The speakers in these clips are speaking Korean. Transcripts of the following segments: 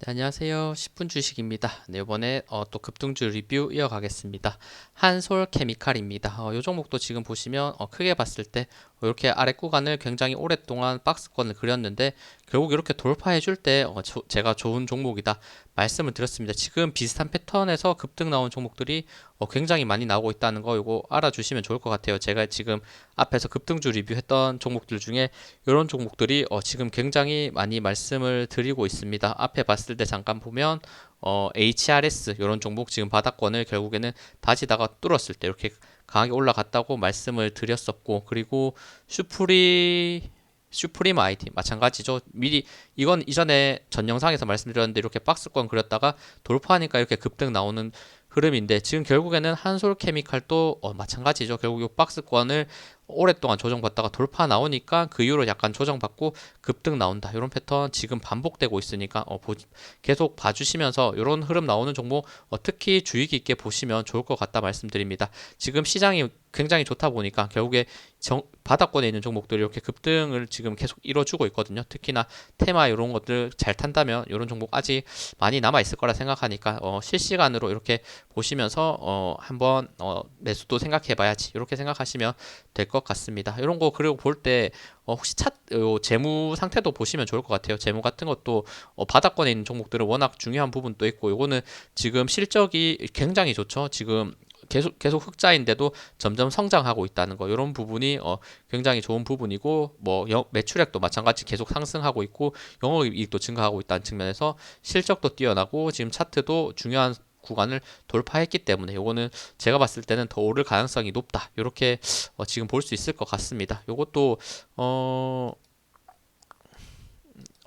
네, 안녕하세요. 10분 주식입니다. 네, 이번에 어, 또 급등주 리뷰 이어가겠습니다. 한솔 케미칼입니다. 어, 이 종목도 지금 보시면 어, 크게 봤을 때 이렇게 아래 구간을 굉장히 오랫동안 박스권을 그렸는데 결국 이렇게 돌파해 줄때 어, 제가 좋은 종목이다 말씀을 드렸습니다. 지금 비슷한 패턴에서 급등 나온 종목들이 어, 굉장히 많이 나오고 있다는 거 이거 알아주시면 좋을 것 같아요. 제가 지금 앞에서 급등주 리뷰했던 종목들 중에 이런 종목들이 어, 지금 굉장히 많이 말씀을 드리고 있습니다. 앞에 봤을 때 잠깐 보면 어, HRS 이런 종목 지금 바닥권을 결국에는 다지다가 뚫었을 때 이렇게 강하게 올라갔다고 말씀을 드렸었고 그리고 슈프리 슈프림 아이디 마찬가지죠. 미리 이건 이전에 전 영상에서 말씀드렸는데 이렇게 박스권 그렸다가 돌파하니까 이렇게 급등 나오는 흐름인데 지금 결국에는 한솔 케미칼도 어, 마찬가지죠. 결국 이 박스권을 오랫동안 조정받다가 돌파 나오니까 그 이후로 약간 조정받고 급등 나온다. 이런 패턴 지금 반복되고 있으니까 어, 보, 계속 봐주시면서 이런 흐름 나오는 종목 어, 특히 주의 깊게 보시면 좋을 것 같다 말씀드립니다. 지금 시장이 굉장히 좋다 보니까 결국에 정, 바닥권에 있는 종목들이 이렇게 급등을 지금 계속 이뤄주고 있거든요. 특히나 테마 이런 것들 잘 탄다면 이런 종목 아직 많이 남아 있을 거라 생각하니까 어, 실시간으로 이렇게 보시면서 어, 한번 어, 매수도 생각해봐야지 이렇게 생각하시면 될 것 같습니다. 이런 거 그리고 볼때 어, 혹시 차 요, 재무 상태도 보시면 좋을 것 같아요. 재무 같은 것도 어, 바닥권에 있는 종목들은 워낙 중요한 부분도 있고 이거는 지금 실적이 굉장히 좋죠. 지금 계속 계속 흑자인데도 점점 성장하고 있다는 거 이런 부분이 어, 굉장히 좋은 부분이고 뭐 영, 매출액도 마찬가지 계속 상승하고 있고 영업이익도 증가하고 있다는 측면에서 실적도 뛰어나고 지금 차트도 중요한 구간을 돌파했기 때문에 요거는 제가 봤을 때는 더 오를 가능성이 높다 이렇게 어, 지금 볼 수 있을 것 같습니다 요것도 어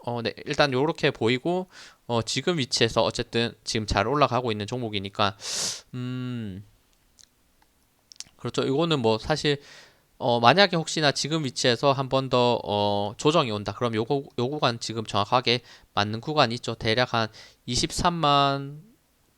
어, 네, 일단 요렇게 보이고, 어, 지금 위치에서 어쨌든 지금 잘 올라가고 있는 종목이니까, 음, 그렇죠. 이거는 뭐 사실 어 만약에 혹시나 지금 위치에서 한 번 더 어 조정이 온다. 그럼 요거 요 구간 지금 정확하게 맞는 구간이 있죠. 대략 한 23만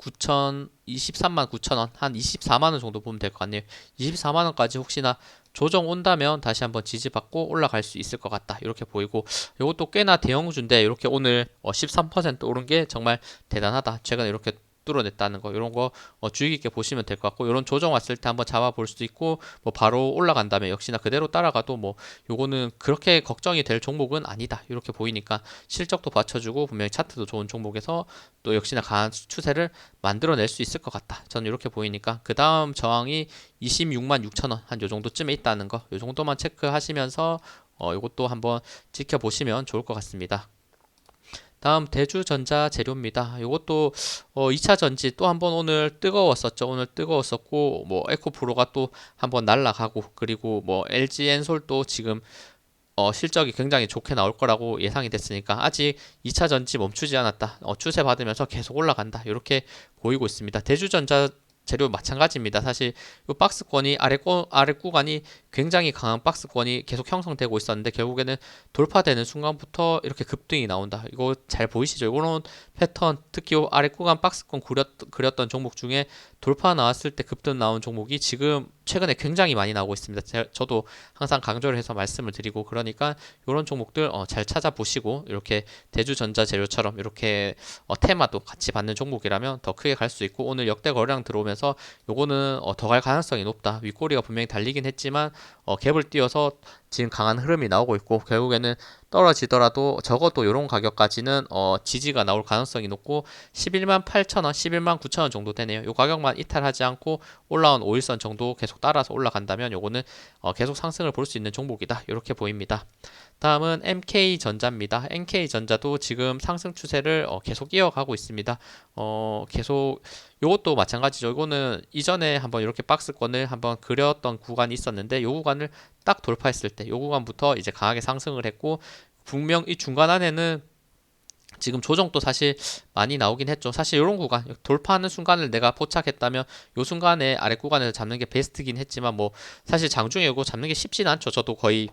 9천 23만 9천 원, 한 24만 원 정도 보면 될 것 같네요. 24만 원까지 혹시나 조정 온다면 다시 한번 지지받고 올라갈 수 있을 것 같다. 이렇게 보이고 이것도 꽤나 대형주인데 이렇게 오늘 어13% 오른 게 정말 대단하다. 최근에 이렇게 뚫어냈다는 거 이런 거 어, 주의 깊게 보시면 될 것 같고 이런 조정 왔을 때 한번 잡아볼 수도 있고 뭐 바로 올라간 다음에 역시나 그대로 따라가도 뭐 요거는 그렇게 걱정이 될 종목은 아니다 이렇게 보이니까 실적도 받쳐주고 분명히 차트도 좋은 종목에서 또 역시나 강한 추세를 만들어낼 수 있을 것 같다 저는 이렇게 보이니까 그 다음 저항이 26만 6천 원 한 요 정도쯤에 있다는 거 요 정도만 체크하시면서 어, 이것도 한번 지켜보시면 좋을 것 같습니다. 다음 대주전자 재료입니다. 이것도 어 2차 전지 또 한번 오늘 뜨거웠었죠. 오늘 뜨거웠었고 뭐 에코프로가 또 한번 날라가고 그리고 뭐 LG 엔솔도 지금 어 실적이 굉장히 좋게 나올 거라고 예상이 됐으니까 아직 2차 전지 멈추지 않았다. 어 추세 받으면서 계속 올라간다. 이렇게 보이고 있습니다. 대주전자 재료 마찬가지입니다. 사실 이 박스권이 아래 구, 아래 구간이 굉장히 강한 박스권이 계속 형성되고 있었는데 결국에는 돌파되는 순간부터 이렇게 급등이 나온다. 이거 잘 보이시죠? 이런 패턴 특히 아래 구간 박스권 그렸, 그렸던 종목 중에 돌파 나왔을 때 급등 나온 종목이 지금 최근에 굉장히 많이 나오고 있습니다. 제, 저도 항상 강조를 해서 말씀을 드리고 그러니까 이런 종목들 어, 잘 찾아보시고 이렇게 대주전자 재료처럼 이렇게 어, 테마도 같이 받는 종목이라면 더 크게 갈 수 있고 오늘 역대 거래량 들어오면서 요거는 어, 더 갈 가능성이 높다. 윗꼬리가 분명히 달리긴 했지만 어, 갭을 띄워서 지금 강한 흐름이 나오고 있고 결국에는 떨어지더라도 적어도 이런 가격까지는 어, 지지가 나올 가능성이 높고 11만 8천 원, 11만 9천 원 정도 되네요. 이 가격만 이탈하지 않고 올라온 5일선 정도 계속 따라서 올라간다면 요거는 어, 계속 상승을 볼 수 있는 종목이다. 이렇게 보입니다. 다음은 MK전자입니다. MK전자도 지금 상승 추세를 어, 계속 이어가고 있습니다. 어, 계속 요것도 마찬가지죠. 이거는 이전에 한번 이렇게 박스권을 한번 그렸던 구간이 있었는데 요 구간을 딱 돌파했을 때요 구간부터 이제 강하게 상승을 했고 분명 이 중간 안에는 지금 조정도 사실 많이 나오긴 했죠. 사실 이런 구간 돌파하는 순간을 내가 포착했다면 요 순간에 아래 구간에서 잡는 게 베스트긴 했지만 뭐 사실 장중에 이거 잡는 게 쉽진 않죠. 저도 거의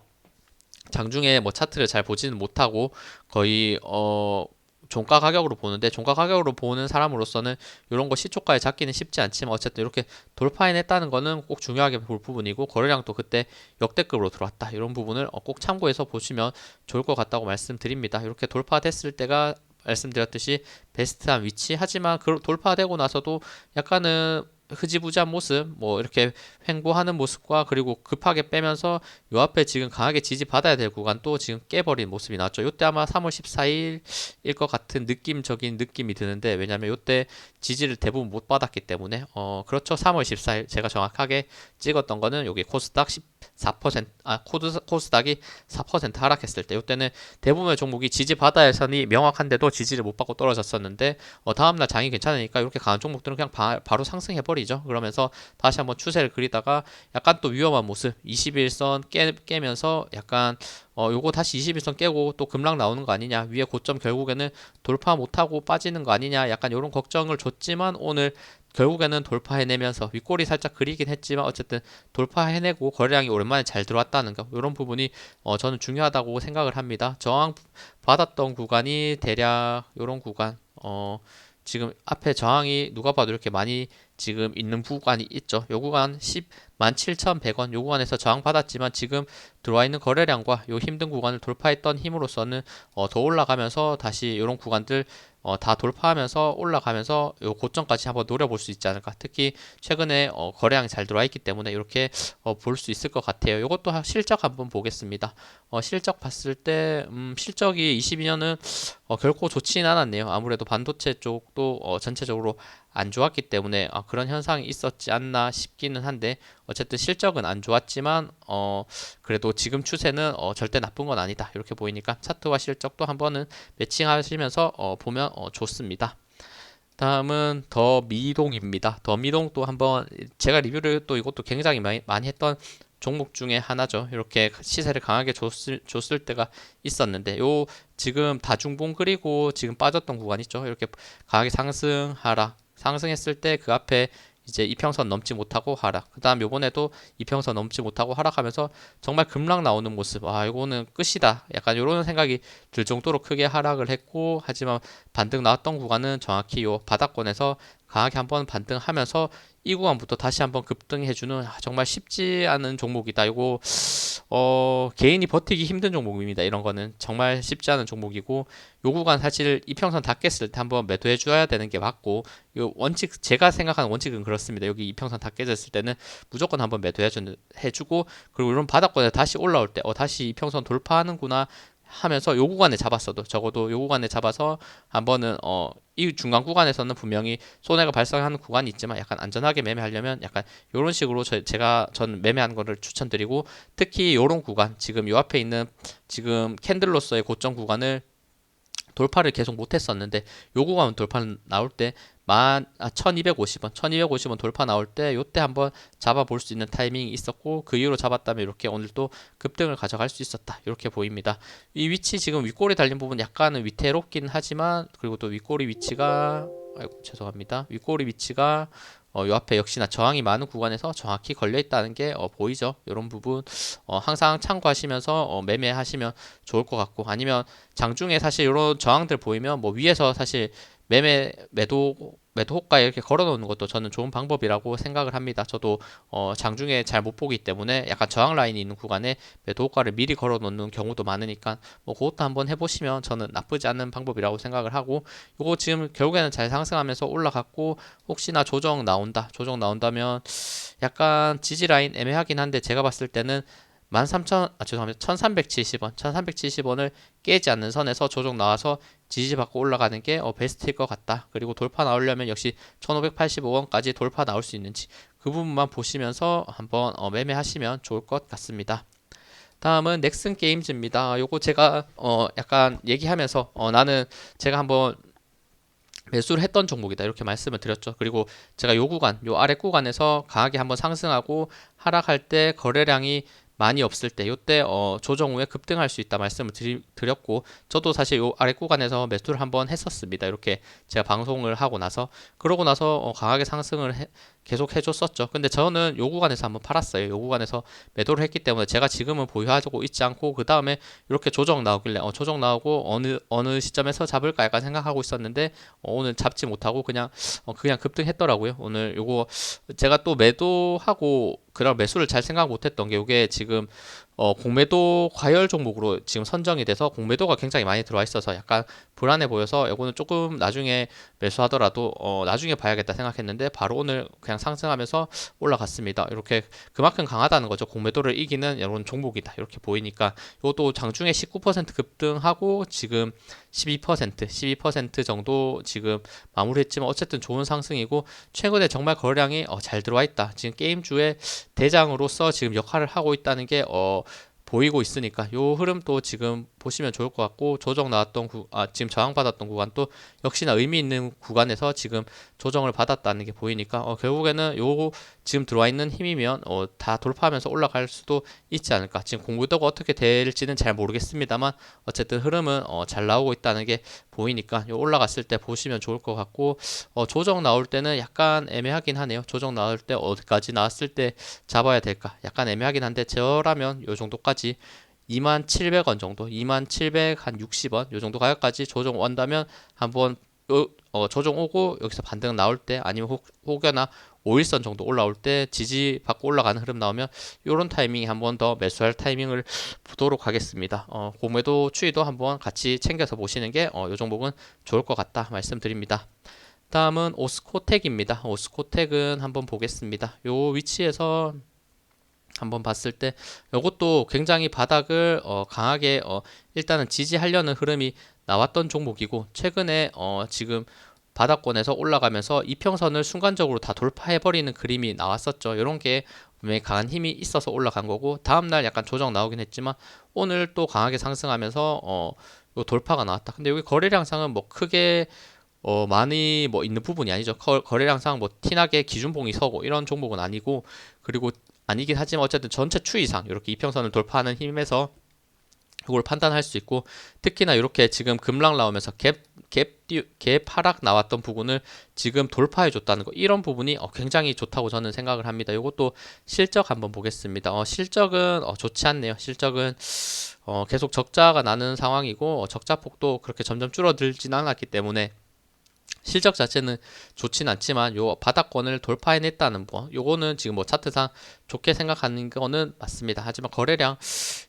장중에 뭐 차트를 잘 보지는 못하고 거의 어 종가 가격으로 보는데 종가 가격으로 보는 사람으로서는 이런 거 시초가에 잡기는 쉽지 않지만 어쨌든 이렇게 돌파해냈다는 거는 꼭 중요하게 볼 부분이고 거래량도 그때 역대급으로 들어왔다 이런 부분을 어, 꼭 참고해서 보시면 좋을 것 같다고 말씀드립니다. 이렇게 돌파됐을 때가 말씀드렸듯이 베스트한 위치 하지만 그 돌파되고 나서도 약간은 흐지부지한 모습, 뭐 이렇게 횡보하는 모습과 그리고 급하게 빼면서 요 앞에 지금 강하게 지지받아야 될 구간 또 지금 깨버린 모습이 나왔죠. 요때 아마 3월 14일일 것 같은 느낌적인 느낌이 드는데 왜냐면 요때 지지를 대부분 못 받았기 때문에 어 그렇죠. 3월 14일 제가 정확하게 찍었던 거는 여기 코스닥 14%, 아 코드 코스닥이 4% 하락했을 때 요때는 대부분의 종목이 지지 받아야 선이 명확한데도 지지를 못 받고 떨어졌었는데 어 다음 날 장이 괜찮으니까 이렇게 강한 종목들은 그냥 바, 로 상승해 버리죠. 그러면서 다시 한번 추세를 그리다가 약간 또 위험한 모습 21선 깨, 깨면서 약간 어 요거 다시 21선 깨고 또 급락 나오는 거 아니냐. 위에 고점 결국에는 돌파 못하고 빠지는 거 아니냐. 약간 이런 걱정을 줬지만 오늘 결국에는 돌파해내면서 윗골이 살짝 그리긴 했지만 어쨌든 돌파해내고 거래량이 오랜만에 잘 들어왔다는 거. 이런 부분이 어 저는 중요하다고 생각을 합니다. 저항 받았던 구간이 대략 이런 구간 어 지금 앞에 저항이 누가 봐도 이렇게 많이 지금 있는 구간이 있죠. 요 구간 10 17,100원 요 구간에서 저항 받았지만 지금 들어와 있는 거래량과 요 힘든 구간을 돌파했던 힘으로서는 어, 더 올라가면서 다시 이런 구간들 어, 다 돌파하면서 올라가면서 요 고점까지 한번 노려볼 수 있지 않을까. 특히 최근에 어, 거래량이 잘 들어와 있기 때문에 이렇게 어, 볼 수 있을 것 같아요. 이것도 실적 한번 보겠습니다. 어, 실적 봤을 때 음, 실적이 22년은 어, 결코 좋지는 않았네요. 아무래도 반도체 쪽도 어, 전체적으로 안 좋았기 때문에 아, 그런 현상이 있었지 않나 싶기는 한데 어쨌든 실적은 안 좋았지만 어 그래도 지금 추세는 어 절대 나쁜 건 아니다 이렇게 보이니까 차트와 실적도 한번은 매칭하시면서 어 보면 어 좋습니다. 다음은 더 미동입니다. 더 미동도 한번 제가 리뷰를 또 이것도 굉장히 많이, 많이 했던 종목 중에 하나죠. 이렇게 시세를 강하게 줬을, 줬을 때가 있었는데 요 지금 다중봉 그리고 지금 빠졌던 구간 있죠. 이렇게 강하게 상승하라 상승했을 때 그 앞에 이제 이평선 넘지 못하고 하락. 그 다음 요번에도 이평선 넘지 못하고 하락하면서 정말 급락 나오는 모습. 아, 이거는 끝이다. 약간 이런 생각이 들 정도로 크게 하락을 했고, 하지만 반등 나왔던 구간은 정확히 요 바닥권에서 강하게 한번 반등하면서 이 구간부터 다시 한번 급등해주는 아, 정말 쉽지 않은 종목이다. 이거 어, 개인이 버티기 힘든 종목입니다. 이런 거는 정말 쉽지 않은 종목이고 요 구간 사실 이평선 다 깼을 때 한번 매도해 줘야 되는 게 맞고 요 원칙 제가 생각하는 원칙은 그렇습니다. 여기 이평선 다 깨졌을 때는 무조건 한번 매도해 주고 그리고 이런 바닥권에 다시 올라올 때 어, 다시 이평선 돌파하는구나 하면서 요 구간에 잡았어도 적어도 요 구간에 잡아서 한번은 어 이 중간 구간에서는 분명히 손해가 발생하는 구간이 있지만 약간 안전하게 매매하려면 약간 요런 식으로 저, 제가 전 매매하는 거를 추천드리고 특히 요런 구간 지금 요 앞에 있는 지금 캔들로서의 고점 구간을 돌파를 계속 못했었는데 요 구간 돌파 나올 때 만 아, 1250원. 1250원 돌파 나올 때 요때 한번 잡아볼 수 있는 타이밍이 있었고 그 이후로 잡았다면 이렇게 오늘 또 급등을 가져갈 수 있었다. 이렇게 보입니다. 이 위치 지금 윗골이 달린 부분 약간은 위태롭긴 하지만 그리고 또 윗골이 위치가 아이고 죄송합니다. 윗골이 위치가 어, 요 앞에 역시나 저항이 많은 구간에서 정확히 걸려 있다는 게 어, 보이죠. 이런 부분 어, 항상 참고하시면서 어, 매매하시면 좋을 것 같고 아니면 장중에 사실 이런 저항들 보이면 뭐 위에서 사실 매매 매도 매도 호가에 이렇게 걸어 놓는 것도 저는 좋은 방법이라고 생각을 합니다. 저도 어, 장중에 잘 못 보기 때문에 약간 저항 라인이 있는 구간에 매도 호가를 미리 걸어 놓는 경우도 많으니까 뭐 그것도 한번 해보시면 저는 나쁘지 않은 방법이라고 생각을 하고 이거 지금 결국에는 잘 상승하면서 올라갔고 혹시나 조정 나온다 조정 나온다면 약간 지지 라인 애매하긴 한데 제가 봤을 때는 13,000, 아, 죄송합니다. 1370원, 1370원을 깨지 않는 선에서 조정 나와서 지지받고 올라가는 게 어, 베스트일 것 같다. 그리고 돌파 나오려면 역시 1585원까지 돌파 나올 수 있는지 그 부분만 보시면서 한번 어, 매매하시면 좋을 것 같습니다. 다음은 넥슨 게임즈입니다. 요거 제가 어 약간 얘기하면서 어 나는 제가 한번 매수를 했던 종목이다 이렇게 말씀을 드렸죠. 그리고 제가 요 구간, 요 아래 구간에서 강하게 한번 상승하고 하락할 때 거래량이 많이 없을 때 이때 어, 조정 후에 급등할 수 있다 말씀을 드리, 드렸고 저도 사실 요 아래 구간에서 매수를 한번 했었습니다. 이렇게 제가 방송을 하고 나서 그러고 나서 어, 강하게 상승을 해, 계속 해줬었죠. 근데 저는 요 구간에서 한번 팔았어요. 요 구간에서 매도를 했기 때문에 제가 지금은 보유하고 있지 않고 그 다음에 이렇게 조정 나오길래 어, 조정 나오고 어느 어느 시점에서 잡을까 약간 생각하고 있었는데 어, 오늘 잡지 못하고 그냥 어, 그냥 급등했더라고요. 오늘 요거 제가 또 매도하고 그런 매수를 잘 생각 못했던 게 이게 지금 어, 공매도 과열 종목으로 지금 선정이 돼서 공매도가 굉장히 많이 들어와 있어서 약간 불안해 보여서 이거는 조금 나중에 매수하더라도 어, 나중에 봐야겠다 생각했는데 바로 오늘 그냥 상승하면서 올라갔습니다. 이렇게 그만큼 강하다는 거죠. 공매도를 이기는 이런 종목이다. 이렇게 보이니까 이것도 장중에 19% 급등하고 지금 12% 12% 정도 지금 마무리했지만 어쨌든 좋은 상승이고 최근에 정말 거래량이 어, 잘 들어와 있다. 지금 게임주의 대장으로서 지금 역할을 하고 있다는 게 어, 보이고 있으니까 요 흐름도 지금 보시면 좋을 것 같고 조정 나왔던 구, 아 지금 저항 받았던 구간도 역시나 의미 있는 구간에서 지금 조정을 받았다는 게 보이니까 어, 결국에는 요 지금 들어와 있는 힘이면 어, 다 돌파하면서 올라갈 수도 있지 않을까. 지금 공부도가 어떻게 될지는 잘 모르겠습니다만 어쨌든 흐름은 어, 잘 나오고 있다는 게 보이니까 요 올라갔을 때 보시면 좋을 것 같고 어, 조정 나올 때는 약간 애매하긴 하네요. 조정 나올 때 어디까지 나왔을 때 잡아야 될까? 약간 애매하긴 한데 저라면 요 정도까지 2700원 정도, 2760원 요 정도 가격까지 조정 온다면 한번 요, 어, 조정 오고 여기서 반등 나올 때 아니면 혹, 혹여나 5일선 정도 올라올 때 지지 받고 올라가는 흐름 나오면 요런 타이밍에 한번 더 매수할 타이밍을 보도록 하겠습니다. 어, 공매도 추이도 한번 같이 챙겨서 보시는 게 어, 요 종목은 좋을 것 같다 말씀드립니다. 다음은 오스코텍입니다. 오스코텍은 한번 보겠습니다. 요 위치에서 한번 봤을 때 이것도 굉장히 바닥을 어, 강하게 어, 일단은 지지하려는 흐름이 나왔던 종목이고 최근에 어, 지금 바닥권에서 올라가면서 이평선을 순간적으로 다 돌파해버리는 그림이 나왔었죠. 이런 게 분명히 강한 힘이 있어서 올라간 거고 다음날 약간 조정 나오긴 했지만 오늘 또 강하게 상승하면서 어, 요 돌파가 나왔다. 근데 여기 거래량상은 뭐 크게 어, 많이 뭐 있는 부분이 아니죠. 거, 거래량상 뭐 티나게 기준봉이 서고 이런 종목은 아니고 그리고 아니긴 하지만 어쨌든 전체 추이상 이렇게 이평선을 돌파하는 힘에서 이걸 판단할 수 있고 특히나 이렇게 지금 급락 나오면서 갭, 갭, 갭 하락 나왔던 부분을 지금 돌파해 줬다는 거 이런 부분이 어, 굉장히 좋다고 저는 생각을 합니다. 이것도 실적 한번 보겠습니다. 어, 실적은 어, 좋지 않네요. 실적은 어, 계속 적자가 나는 상황이고 어, 적자 폭도 그렇게 점점 줄어들진 않았기 때문에 실적 자체는 좋진 않지만 요 바닥권을 돌파해냈다는 거 요거는 지금 뭐 차트상 좋게 생각하는 거는 맞습니다. 하지만 거래량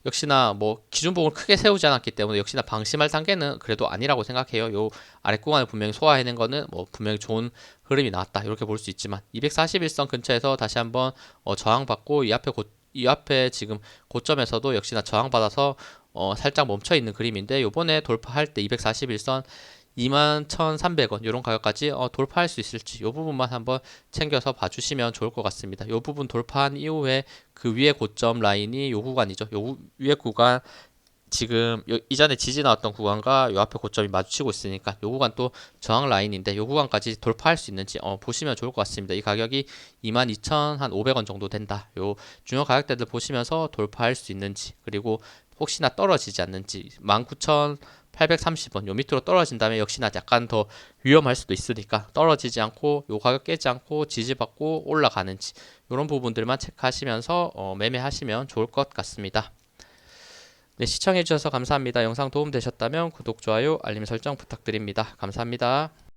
역시나 뭐 기준봉을 크게 세우지 않았기 때문에 역시나 방심할 단계는 그래도 아니라고 생각해요. 요 아랫구간을 분명히 소화해낸 거는 뭐 분명히 좋은 흐름이 나왔다. 이렇게 볼 수 있지만 241선 근처에서 다시 한번 어 저항받고 이 앞에 고, 이 앞에 지금 고점에서도 역시나 저항받아서 어 살짝 멈춰 있는 그림인데 요번에 돌파할 때 241선 21,300원 이런 가격까지 어, 돌파할 수 있을지 이 부분만 한번 챙겨서 봐주시면 좋을 것 같습니다. 이 부분 돌파한 이후에 그 위에 고점 라인이 요 구간이죠. 요 위에 구간 지금 요, 이전에 지지 나왔던 구간과 요 앞에 고점이 마주치고 있으니까 요 구간 또 저항 라인인데 요 구간까지 돌파할 수 있는지 어, 보시면 좋을 것 같습니다. 이 가격이 22,500원 정도 된다. 요 중요 가격대들 보시면서 돌파할 수 있는지 그리고 혹시나 떨어지지 않는지 19,000 830원 요 밑으로 떨어진다면 역시나 약간 더 위험할 수도 있으니까 떨어지지 않고 요 가격 깨지 않고 지지받고 올라가는지 이런 부분들만 체크하시면서 어, 매매하시면 좋을 것 같습니다. 네, 시청해주셔서 감사합니다. 영상 도움되셨다면 구독, 좋아요, 알림 설정 부탁드립니다. 감사합니다.